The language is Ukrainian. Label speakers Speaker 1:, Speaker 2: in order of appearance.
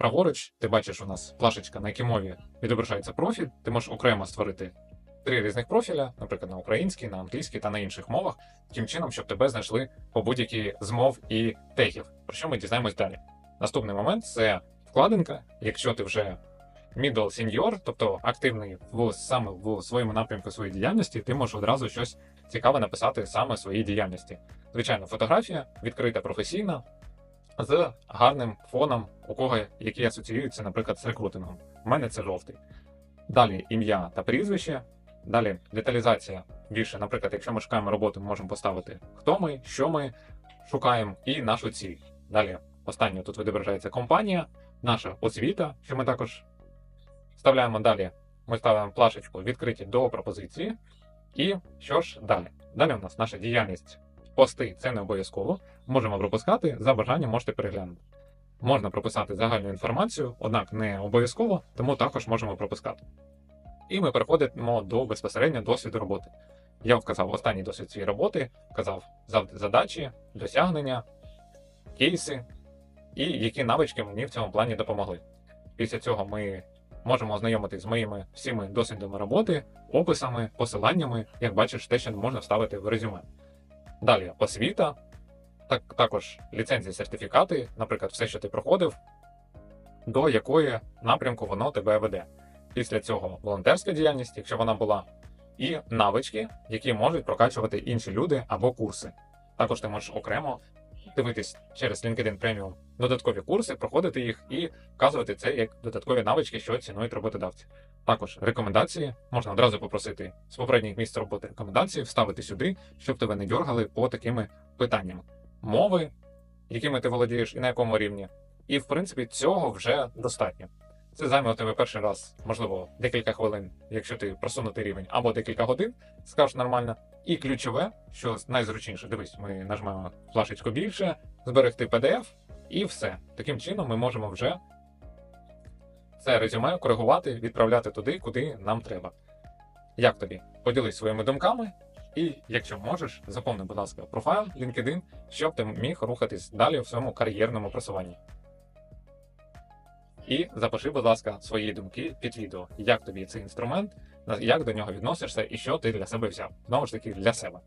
Speaker 1: Праворуч, ти бачиш у нас плашечка, на якій мові відображається профіль. Ти можеш окремо створити три різних профіля, наприклад, на українській, на англійській та на інших мовах, таким чином, щоб тебе знайшли по будь-якій з мов і тегів. Про що ми дізнаємось далі? Наступний момент це вкладинка. Якщо ти вже middle senior, тобто активний в саме в своєму напрямку своєї діяльності, ти можеш одразу щось цікаве написати саме своїй діяльності. Звичайно, фотографія відкрита професійна з гарним фоном, у кого який асоціюється, наприклад, з рекрутингом. У мене це жовтий. Далі ім'я та прізвище. Далі деталізація більше. Наприклад, якщо ми шукаємо роботу, ми можемо поставити хто ми, що ми шукаємо, і нашу ціль. Далі останнє тут відображається компанія, наша освіта, що ми також вставляємо далі. Ми ставимо плашечку відкриті до пропозиції. І що ж далі? Далі у нас наша діяльність пости це не обов'язково. Можемо пропускати, за бажанням можете переглянути. Можна прописати загальну інформацію, однак не обов'язково, тому також можемо пропускати. І ми переходимо до безпосередньо досвіду роботи. Я вказав останній досвід своєї роботи, вказав задачі, досягнення, кейси і які навички мені в цьому плані допомогли. Після цього ми можемо ознайомитись з моїми всіми досвідами роботи, описами, посиланнями, як бачиш, те, що можна вставити в резюме. Далі освіта, так, також ліцензії, сертифікати, наприклад, все, що ти проходив, до якої напрямку воно тебе веде. Після цього волонтерська діяльність, якщо вона була, і навички, які можуть прокачувати інші люди або курси. Також ти можеш окремо дивитись через LinkedIn Premium додаткові курси, проходити їх і вказувати це як додаткові навички, що цінують роботодавці. Також рекомендації можна одразу попросити з попередніх місць роботи рекомендації, вставити сюди, щоб тебе не дергали по такими питаннями. Мови, якими ти володієш і на якому рівні. І в принципі цього вже достатньо. Це займе у тебе перший раз, можливо, декілька хвилин, якщо ти просунутий рівень, або декілька годин, скажеш нормально. І ключове, що найзручніше, дивись, ми нажмемо флашечку більше, зберегти PDF, і все. Таким чином ми можемо вже це резюме коригувати, відправляти туди, куди нам треба. Як тобі? Поділись своїми думками, і якщо можеш, заповни, будь ласка, профайл LinkedIn, щоб ти міг рухатись далі в своєму кар'єрному просуванні. І запиши, будь ласка, свої думки під відео, як тобі цей інструмент, як до нього відносишся і що ти для себе взяв. Знову ж таки, для себе.